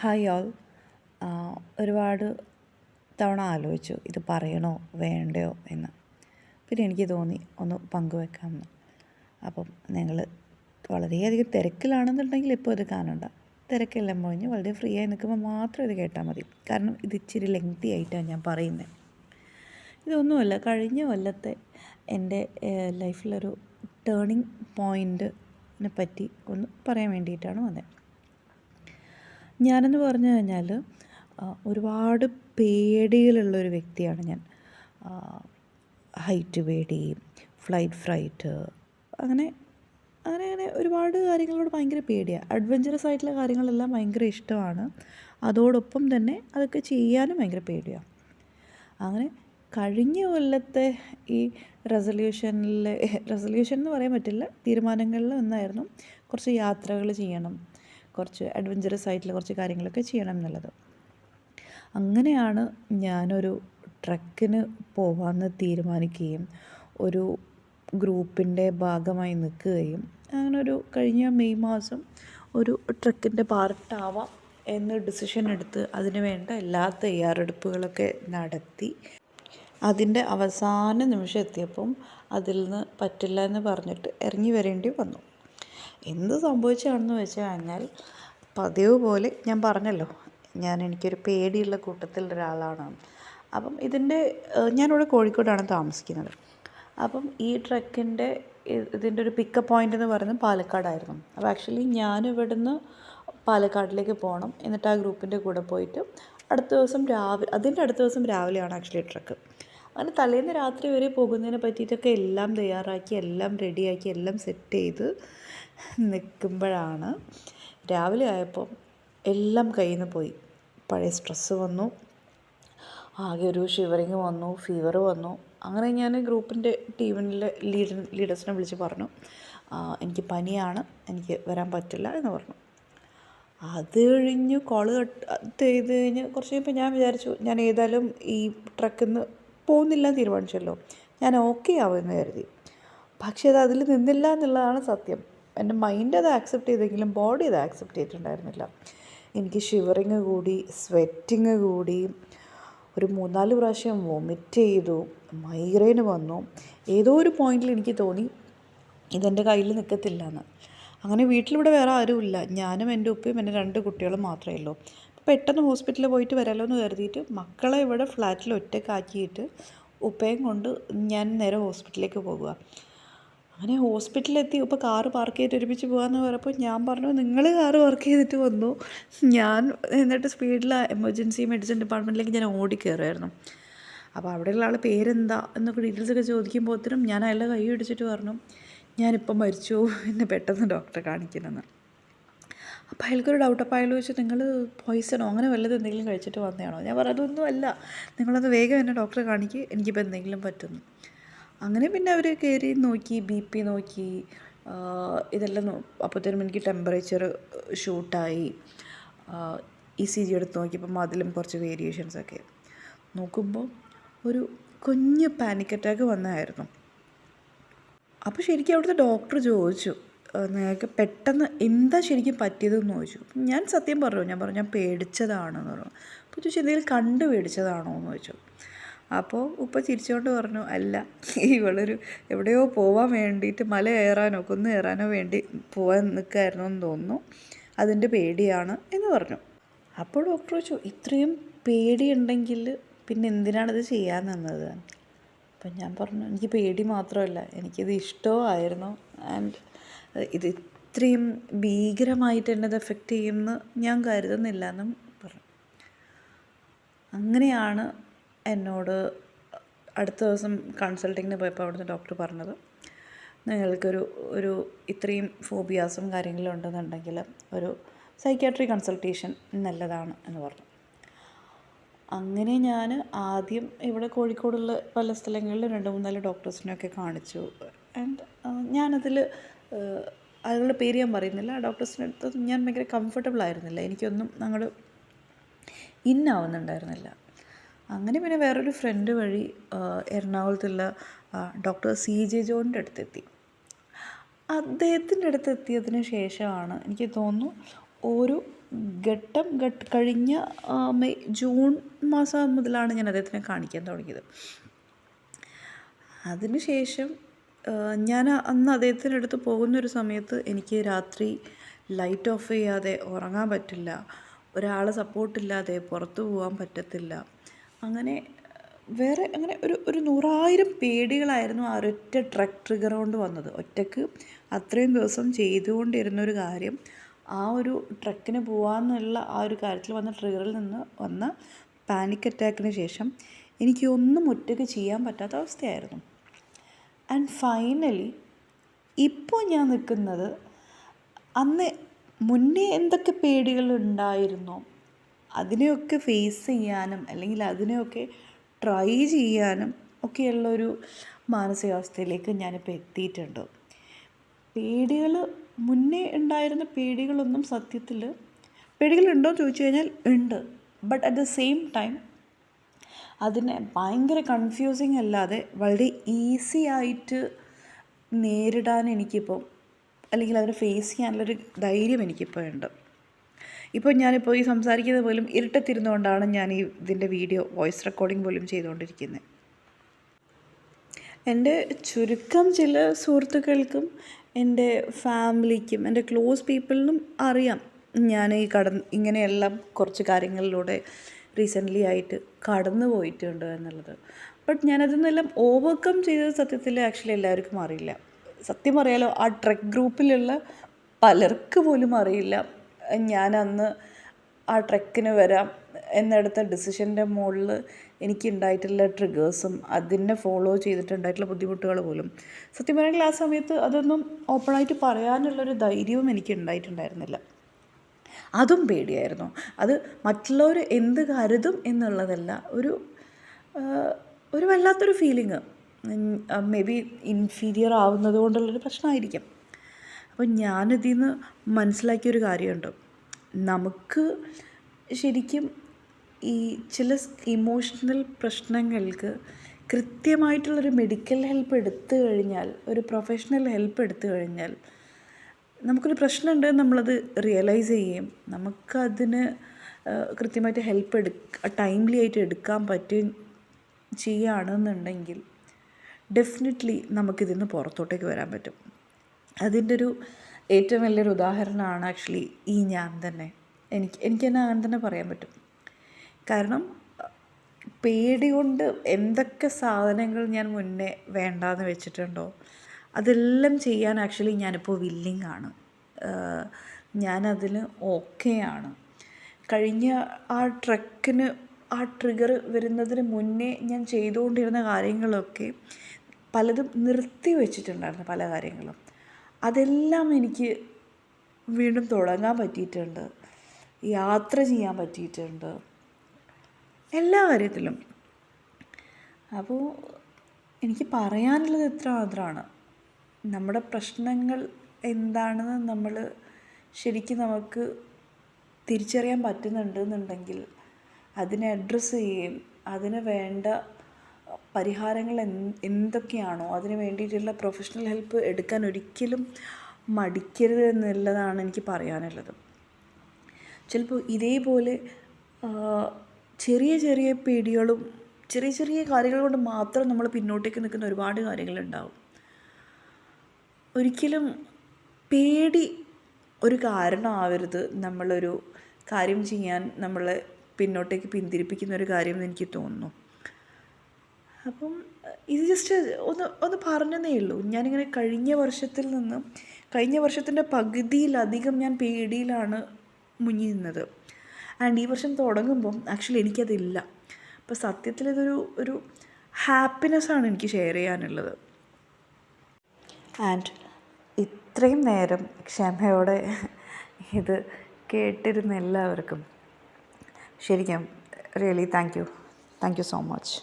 Hi all. ഒരുപാട് തവണ ആലോചിച്ചു ഇത് പറയണോ വേണ്ടയോ എന്ന്. പിന്നെ എനിക്ക് തോന്നി ഒന്ന് പങ്കുവെക്കാമെന്ന്. അപ്പം നിങ്ങൾ വളരെയധികം തിരക്കിലാണെന്നുണ്ടെങ്കിൽ ഇപ്പോൾ ഇത് കാണണ്ട. തിരക്കെല്ലാം കഴിഞ്ഞ് വളരെ ഫ്രീ ആയി നിൽക്കുമ്പോൾ മാത്രം ഇത് കേട്ടാൽ മതി. കാരണം ഇത് ഇച്ചിരി ലെങ്തി ആയിട്ടാണ് ഞാൻ പറയുന്നത് ഇതൊന്നുമല്ല കഴിഞ്ഞ കൊല്ലത്തെ എന്റെ ലൈഫിലൊരു ടേണിങ് പോയിന്റിനെ പറ്റി ഒന്ന് പറയാൻ വേണ്ടിയിട്ടാണ് വന്നത് ഞാനെന്ന് പറഞ്ഞു കഴിഞ്ഞാൽ ഒരുപാട് പേടികളുള്ളൊരു വ്യക്തിയാണ് ഞാൻ. ഹൈറ്റ് പേടി ഫ്ലൈറ്റ് ഫ്രൈറ്റ് അങ്ങനെ അങ്ങനെ അങ്ങനെ ഒരുപാട് കാര്യങ്ങളോട് ഭയങ്കര പേടിയാണ് അഡ്വഞ്ചറസ് ആയിട്ടുള്ള കാര്യങ്ങളെല്ലാം ഭയങ്കര ഇഷ്ടമാണ്. അതോടൊപ്പം തന്നെ അതൊക്കെ ചെയ്യാനും ഭയങ്കര പേടിയാണ് അങ്ങനെ കഴിഞ്ഞ കൊല്ലത്തെ ഈ റെസൊല്യൂഷനിലെ റെസൊല്യൂഷൻ എന്ന് പറയാൻ പറ്റില്ല തീരുമാനങ്ങളിൽ ഒന്നായിരുന്നു കുറച്ച് യാത്രകൾ ചെയ്യണം. കുറച്ച് അഡ്വഞ്ചറസ് ആയിട്ടുള്ള കുറച്ച് കാര്യങ്ങളൊക്കെ ചെയ്യണം എന്നുള്ളത്. അങ്ങനെയാണ് ഞാനൊരു ട്രക്കിന് പോകാമെന്ന് തീരുമാനിക്കുകയും ഒരു ഗ്രൂപ്പിന്റെ ഭാഗമായി നിൽക്കുകയും അങ്ങനെ ഒരു കഴിഞ്ഞ മെയ് മാസം ഒരു ട്രക്കിന്റെ പാർട്ടാവാം എന്ന് ഡിസിഷൻ എടുത്ത് അതിന് വേണ്ട എല്ലാ തയ്യാറെടുപ്പുകളൊക്കെ നടത്തി. അതിന്റെ അവസാന നിമിഷം എത്തിയപ്പം അതിൽ നിന്ന് പറ്റില്ല എന്ന് പറഞ്ഞിട്ട് ഇറങ്ങി വരേണ്ടി വന്നു. എന്ത് സംഭവിച്ചതാണെന്ന് വെച്ച് കഴിഞ്ഞാൽ പതിവ് പോലെ ഞാൻ പറഞ്ഞല്ലോ ഞാൻ എനിക്കൊരു പേടിയുള്ള കൂട്ടത്തിൽ ഒരാളാണ്. അപ്പം ഇതിന്റെ ഞാനിവിടെ കോഴിക്കോടാണ് താമസിക്കുന്നത്. അപ്പം ഈ ട്രക്കിന്റെ ഇതിന്റെ ഒരു പിക്കപ്പ് പോയിന്റ് എന്ന് പറയുന്നത് പാലക്കാടായിരുന്നു. അപ്പോൾ ആക്ച്വലി ഞാൻ ഇവിടുന്ന് പാലക്കാടിലേക്ക് പോകണം. എന്നിട്ട് ആ ഗ്രൂപ്പിന്റെ കൂടെ പോയിട്ട് അടുത്ത ദിവസം രാവിലെ അതിന്റെ അടുത്ത ദിവസം രാവിലെയാണ് ആക്ച്വലി ട്രക്ക്. അങ്ങനെ തലേന്ന് രാത്രി വരെ പോകുന്നതിനെ പറ്റിയിട്ടൊക്കെ എല്ലാം തയ്യാറാക്കി എല്ലാം റെഡിയാക്കി എല്ലാം സെറ്റ് ചെയ്ത് നിൽക്കുമ്പോഴാണ് രാവിലെ ആയപ്പോൾ എല്ലാം കയ്യിൽ നിന്ന് പോയി. പഴയ സ്ട്രെസ്സ് വന്നു. ആകെ ഒരു ഷിവറിങ് വന്നു ഫീവർ വന്നു. അങ്ങനെ ഞാൻ ഗ്രൂപ്പിന്റെ ടീമിലെ ലീഡർ ലീഡേഴ്സിനെ വിളിച്ച് പറഞ്ഞു എനിക്ക് പനിയാണ് എനിക്ക് വരാൻ പറ്റില്ല എന്ന് പറഞ്ഞു. അത് കഴിഞ്ഞ് കോൾ കട്ട് ചെയ്ത് കഴിഞ്ഞ് കുറച്ച് കഴിയുമ്പോൾ ഞാൻ വിചാരിച്ചു ഞാൻ ഏതായാലും ഈ ട്രക്കിൽ നിന്ന് പോകുന്നില്ല തീരുമാനിച്ചല്ലോ. ഞാൻ ഓക്കെ ആവുമെന്ന് കരുതി. പക്ഷേ അത് അതിൽ നിന്നില്ല എന്നുള്ളതാണ് സത്യം. എന്റെ മൈൻഡ് അത് ആക്സെപ്റ്റ് ചെയ്തെങ്കിലും ബോഡി അത് ആക്സെപ്റ്റ് ചെയ്തിട്ടുണ്ടായിരുന്നില്ല. എനിക്ക് ഷിവറിങ് കൂടി സ്വെറ്റിങ് കൂടി ഒരു മൂന്നാൽ പ്രാവശ്യം വൊമിറ്റ് ചെയ്തു മൈഗ്രെയിൻ വന്നു. ഏതോ ഒരു പോയിന്റിൽ എനിക്ക് തോന്നി ഇതെന്റെ കയ്യിൽ നിൽക്കത്തില്ല എന്ന് അങ്ങനെ വീട്ടിലിവിടെ വേറെ ആരുമില്ല. ഞാനും എന്റെ ഉപ്പയും എന്റെ രണ്ട് കുട്ടികളും മാത്രമേ ഉള്ളൂ. പെട്ടെന്ന് ഹോസ്പിറ്റലിൽ പോയിട്ട് വരാമല്ലോ എന്ന് കരുതിയിട്ട് മക്കളെ ഇവിടെ ഫ്ലാറ്റിൽ ഒറ്റക്കാക്കിയിട്ട് ഉപ്പയും കൊണ്ട് ഞാൻ നേരെ ഹോസ്പിറ്റലിലേക്ക് പോകുക അങ്ങനെ ഹോസ്പിറ്റലിലെത്തി ഇപ്പോൾ കാറ് പാർക്ക് ചെയ്തിട്ട് ഒരുമിച്ച് പോകാമെന്ന് പറഞ്ഞപ്പോൾ ഞാൻ പറഞ്ഞു നിങ്ങൾ കാറ് വർക്ക് ചെയ്തിട്ട് വന്നു. ഞാൻ എന്നിട്ട് സ്പീഡിൽ എമർജൻസി മെഡിസിൻ ഡിപ്പാർട്ട്മെന്റിലേക്ക് ഞാൻ ഓടി കയറുമായിരുന്നു അപ്പോൾ അവിടെയുള്ള ആൾ പേരെന്താ എന്നൊക്കെ ഡീറ്റെയിൽസൊക്കെ ചോദിക്കുമ്പോഴത്തേനും ഞാൻ അയാളെ കൈ പിടിച്ചിട്ട് പറഞ്ഞു ഞാനിപ്പം മരിച്ചു എന്ന് പെട്ടെന്ന് ഡോക്ടറെ കാണിക്കണമെന്ന് അപ്പോൾ അയാൾക്കൊരു ഡൗട്ട് അപ്പോൾ അയാൾ ചോദിച്ചു നിങ്ങൾ പോയിസണോ അങ്ങനെ വല്ലതും എന്തെങ്കിലും കഴിച്ചിട്ട് വന്നതാണോ? ഞാൻ പറഞ്ഞു അതൊന്നും അല്ല നിങ്ങളത് വേഗം എന്നെ ഡോക്ടറെ കാണിക്കുക എനിക്കിപ്പോൾ എന്തെങ്കിലും പറ്റുന്നു. അങ്ങനെ പിന്നെ അവർ കയറി നോക്കി ബി പി നോക്കി. ഇതെല്ലാം അപ്പോഴത്തേനും എനിക്ക് ടെമ്പറേച്ചർ ഷൂട്ടായി ഇ സി ജി എടുത്ത് നോക്കിയപ്പം അതിലും കുറച്ച് വേരിയേഷൻസൊക്കെ നോക്കുമ്പോൾ ഒരു കുഞ്ഞ് പാനിക് അറ്റാക്ക് വന്നായിരുന്നു. അപ്പോൾ ശരിക്കും അവിടുത്തെ ഡോക്ടർ ചോദിച്ചു നിങ്ങൾക്ക് പെട്ടെന്ന് എന്താ ശരിക്കും പറ്റിയതെന്ന് ചോദിച്ചു. ഞാൻ സത്യം പറഞ്ഞു ഞാൻ പറഞ്ഞു ഞാൻ പേടിച്ചതാണെന്ന് പറഞ്ഞു. അപ്പോൾ ചോദിച്ചു എന്തെങ്കിലും കണ്ട് പേടിച്ചതാണോ എന്ന് ചോദിച്ചു. അപ്പോൾ ഉപ്പ ചിരിച്ചുകൊണ്ട് പറഞ്ഞു അല്ല ഇവളൊരു എവിടെയോ പോവാൻ വേണ്ടിയിട്ട് മല കയറാനോ കുന്ന് കയറാനോ വേണ്ടി പോകാൻ നിൽക്കായിരുന്നു എന്ന് തോന്നുന്നു. അതിന്റെ പേടിയാണ് എന്ന് പറഞ്ഞു. അപ്പോൾ ഡോക്ടർ ചോദിച്ചു ഇത്രയും പേടിയുണ്ടെങ്കിൽ പിന്നെ എന്തിനാണിത് ചെയ്യാൻ നിന്നത്? അപ്പം ഞാൻ പറഞ്ഞു എനിക്ക് പേടി മാത്രമല്ല എനിക്കിത് ഇഷ്ടമായിരുന്നു ആൻഡ് ഇത് ഇത്രയും ഭീകരമായിട്ട് എന്നെ അത് എഫക്റ്റ് ചെയ്യുമെന്ന് ഞാൻ കരുതുന്നില്ല എന്നും പറഞ്ഞു. അങ്ങനെയാണ് എന്നോട് അടുത്ത ദിവസം കൺസൾട്ടിങ്ങിന് പോയപ്പോൾ അവിടുന്ന് ഡോക്ടർ പറഞ്ഞത് നിങ്ങൾക്കൊരു ഒരു ഇത്രയും ഫോബിയാസും കാര്യങ്ങളും ഉണ്ടെന്നുണ്ടെങ്കിൽ ഒരു സൈക്യാട്രി കൺസൾട്ടേഷൻ നല്ലതാണ് എന്ന് പറഞ്ഞു. അങ്ങനെ ഞാൻ ആദ്യം ഇവിടെ കോഴിക്കോടുള്ള പല സ്ഥലങ്ങളിൽ രണ്ട് മൂന്നാൽ ഡോക്ടേഴ്സിനെയൊക്കെ കാണിച്ചു. ആൻഡ് ഞാനതിൽ അയാളുടെ പേര് ഞാൻ പറയുന്നില്ല. ആ ഡോക്ടേഴ്സിന്റെ അടുത്ത് ഞാൻ ഭയങ്കര കംഫർട്ടബിൾ ആയിരുന്നില്ല. എനിക്കൊന്നും അങ്ങോട്ട് ഇന്നാവുന്നുണ്ടായിരുന്നില്ല അങ്ങനെ പിന്നെ വേറൊരു ഫ്രണ്ട് വഴി എറണാകുളത്തുള്ള ഡോക്ടർ സി ജെ ജോണിന്റെ അടുത്തെത്തി. അദ്ദേഹത്തിന്റെ അടുത്ത് എത്തിയതിന് ശേഷമാണ് എനിക്ക് തോന്നുന്നു ഒരു ഘട്ടം ഘട്ട കഴിഞ്ഞ മെയ് ജൂൺ മാസം മുതലാണ് ഞാൻ അദ്ദേഹത്തിനെ കാണിക്കാൻ തുടങ്ങിയത്. അതിനുശേഷം ഞാൻ അന്ന് അദ്ദേഹത്തിന്റെ അടുത്ത് പോകുന്നൊരു സമയത്ത് എനിക്ക് രാത്രി ലൈറ്റ് ഓഫ് ചെയ്യാതെ ഉറങ്ങാൻ പറ്റില്ല ഒരാളെ സപ്പോർട്ടില്ലാതെ പുറത്തു പോകാൻ പറ്റത്തില്ല അങ്ങനെ വേറെ അങ്ങനെ ഒരു ഒരു നൂറായിരം പേടികളായിരുന്നു ആ ഒരൊറ്റ ട്രക്ക് ട്രിഗർ കൊണ്ട് വന്നത്. ഒറ്റയ്ക്ക് അത്രയും ദിവസം ചെയ്തുകൊണ്ടിരുന്ന ഒരു കാര്യം ആ ഒരു ട്രക്കിന് പോകാമെന്നുള്ള ആ ഒരു കാര്യത്തിൽ വന്ന ട്രിഗറിൽ നിന്ന് വന്ന പാനിക് അറ്റാക്കിന് ശേഷം എനിക്ക് ഒന്നും ഒറ്റയ്ക്ക് ചെയ്യാൻ പറ്റാത്ത അവസ്ഥയായിരുന്നു. ആൻഡ് ഫൈനലി ഇപ്പോൾ ഞാൻ നിൽക്കുന്നത് അന്ന് മുന്നേ എന്തൊക്കെ പേടികൾ ഉണ്ടായിരുന്നോ? അതിനെയൊക്കെ ഫേസ് ചെയ്യാനും അല്ലെങ്കിൽ അതിനെയൊക്കെ ട്രൈ ചെയ്യാനും ഒക്കെയുള്ളൊരു മാനസികാവസ്ഥയിലേക്ക് ഞാനിപ്പോൾ എത്തിയിട്ടുണ്ട്. പേടികൾ മുന്നേ ഉണ്ടായിരുന്ന പേടികളൊന്നും സത്യത്തിൽ പേടികളുണ്ടോ എന്ന് ചോദിച്ചു കഴിഞ്ഞാൽ ഉണ്ട്. But at the same time അതിനെ ഭയങ്കര കൺഫ്യൂസിങ് അല്ലാതെ വളരെ ഈസി ആയിട്ട് നേരിടാൻ എനിക്കിപ്പം അല്ലെങ്കിൽ അതിനെ ഫേസ് ചെയ്യാനുള്ളൊരു ധൈര്യം എനിക്കിപ്പോൾ ഉണ്ട്. ഇപ്പോൾ ഞാനിപ്പോൾ ഈ സംസാരിക്കുന്നത് പോലും ഇരുട്ടത്തിരുന്നുകൊണ്ടാണ് ഞാൻ ഈ ഇതിന്റെ വീഡിയോ വോയിസ് റെക്കോർഡിംഗ് പോലും ചെയ്തുകൊണ്ടിരിക്കുന്നത്. എന്റെ ചുരുക്കം ചില സുഹൃത്തുക്കൾക്കും എന്റെ ഫാമിലിക്കും എന്റെ ക്ലോസ് പീപ്പിളിനും അറിയാം ഞാൻ ഈ കടന്ന് ഇങ്ങനെയെല്ലാം കുറച്ച് കാര്യങ്ങളിലൂടെ റീസെന്റ്ലി ആയിട്ട് കടന്നു പോയിട്ടുണ്ട് എന്നുള്ളത്. ബട്ട് ഞാനതിനെല്ലാം ഓവർകം ചെയ്തത് സത്യത്തിൽ ആക്ച്വലി എല്ലാവർക്കും അറിയില്ല. സത്യം പറയാലോ ആ ട്രക്ക് ഗ്രൂപ്പിലുള്ള പലർക്ക് പോലും അറിയില്ല. ഞാൻ അന്ന് ആ ട്രെക്കിന് വരാം എന്നെടുത്ത ഡിസിഷന്റെ മുകളിൽ എനിക്കുണ്ടായിട്ടുള്ള ട്രിഗേഴ്സും അതിനെ ഫോളോ ചെയ്തിട്ടുണ്ടായിട്ടുള്ള ബുദ്ധിമുട്ടുകൾ പോലും. സത്യം പറയുകയാണെങ്കിൽ ആ സമയത്ത് അതൊന്നും ഓപ്പണായിട്ട് പറയാനുള്ളൊരു ധൈര്യവും എനിക്ക് ഉണ്ടായിട്ടുണ്ടായിരുന്നില്ല അതും പേടിയായിരുന്നു. അത് മറ്റുള്ളവർ എന്ത് കരുതും എന്നുള്ളതല്ല ഒരു ഒരു വല്ലാത്തൊരു ഫീലിങ് മേ ബി ഇൻഫീരിയർ ആവുന്നത് കൊണ്ടുള്ളൊരു പ്രശ്നമായിരിക്കും. അപ്പോൾ ഞാനിതിൽ നിന്ന് മനസ്സിലാക്കിയൊരു കാര്യമുണ്ട്. നമുക്ക് ശരിക്കും ഈ ചില ഇമോഷണൽ പ്രശ്നങ്ങൾക്ക് കൃത്യമായിട്ടുള്ളൊരു മെഡിക്കൽ ഹെൽപ്പ് എടുത്തു കഴിഞ്ഞാൽ ഒരു പ്രൊഫഷണൽ ഹെൽപ്പ് എടുത്തു കഴിഞ്ഞാൽ നമുക്കൊരു പ്രശ്നമുണ്ട് നമ്മളത് റിയലൈസ് ചെയ്യുകയും നമുക്കതിന് കൃത്യമായിട്ട് ഹെൽപ്പ് എടുക്ക ടൈംലി ആയിട്ട് എടുക്കാൻ പറ്റുകയും ചെയ്യുകയാണെന്നുണ്ടെങ്കിൽ ഡെഫിനറ്റ്ലി നമുക്കിതിൽ നിന്ന് പുറത്തോട്ടേക്ക് വരാൻ പറ്റും. അതിന്റെ ഒരു ഏറ്റവും വലിയൊരു ഉദാഹരണമാണ് ആക്ച്വലി ഈ ഞാൻ തന്നെ. എനിക്ക് എനിക്ക് തന്നെ അങ്ങനെ തന്നെ പറയാൻ പറ്റും. കാരണം പേടി കൊണ്ട് എന്തൊക്കെ സാധനങ്ങൾ ഞാൻ മുന്നേ വേണ്ടാന്ന് വെച്ചിട്ടുണ്ടോ അതെല്ലാം ചെയ്യാൻ ആക്ച്വലി ഞാനിപ്പോൾ വില്ലിങ് ആണ്. ഞാനതിന് ആണ്. കഴിഞ്ഞ ആ ട്രക്കിന് ആ ട്രിഗർ വരുന്നതിന് മുന്നേ ഞാൻ ചെയ്തുകൊണ്ടിരുന്ന കാര്യങ്ങളൊക്കെ പലതും നിർത്തി വെച്ചിട്ടുണ്ടായിരുന്നു പല കാര്യങ്ങളും. അതെല്ലാം എനിക്ക് വീണ്ടും തുടങ്ങാൻ പറ്റിയിട്ടുണ്ട്. യാത്ര ചെയ്യാൻ പറ്റിയിട്ടുണ്ട്. എല്ലാ കാര്യത്തിലും. അപ്പോൾ എനിക്ക് പറയാനുള്ളത് ഇത്ര മാത്രമാണ് നമ്മുടെ പ്രശ്നങ്ങൾ എന്താണെന്ന് നമ്മൾ ശരിക്കും നമുക്ക് തിരിച്ചറിയാൻ പറ്റുന്നുണ്ടെന്നുണ്ടെങ്കിൽ അതിനെ അഡ്രസ്സ് ചെയ്യുകയും അതിന് വേണ്ട പരിഹാരങ്ങൾ എന്ത് എന്തൊക്കെയാണോ അതിന് വേണ്ടിയിട്ടുള്ള പ്രൊഫഷണൽ ഹെൽപ്പ് എടുക്കാൻ ഒരിക്കലും മടിക്കരുത് എന്നുള്ളതാണ് എനിക്ക് പറയാനുള്ളത്. ചിലപ്പോൾ ഇതേപോലെ ചെറിയ ചെറിയ പേടികളും ചെറിയ ചെറിയ കാര്യങ്ങൾ കൊണ്ട് മാത്രം നമ്മൾ പിന്നോട്ടേക്ക് നിൽക്കുന്ന ഒരുപാട് കാര്യങ്ങളുണ്ടാവും. ഒരിക്കലും പേടി ഒരു കാരണമാവരുത് നമ്മളൊരു കാര്യം ചെയ്യാൻ നമ്മളെ പിന്നോട്ടേക്ക് പിന്തിരിപ്പിക്കുന്ന ഒരു കാര്യം എന്ന് എനിക്ക് തോന്നുന്നു. അപ്പം ഇത് ജസ്റ്റ് ഒന്ന് ഒന്ന് പറഞ്ഞതേ ഉള്ളൂ. ഞാനിങ്ങനെ കഴിഞ്ഞ വർഷത്തിൽ നിന്ന് കഴിഞ്ഞ വർഷത്തിന്റെ പകുതിയിലധികം ഞാൻ പേടിയിലാണ് മുങ്ങി നിന്നത് ആൻഡ് ഈ വർഷം തുടങ്ങുമ്പം ആക്ച്വലി എനിക്കതില്ല. അപ്പോൾ സത്യത്തിൽ ഇതൊരു ഒരു ഹാപ്പിനെസ്സാണ് എനിക്ക് ഷെയർ ചെയ്യാനുള്ളത്. ആൻഡ് ഇത്രയും നേരം ക്ഷമയോടെ ഇത് കേട്ടിരുന്ന എല്ലാവർക്കും ശരിക്കും really thank you thank you so much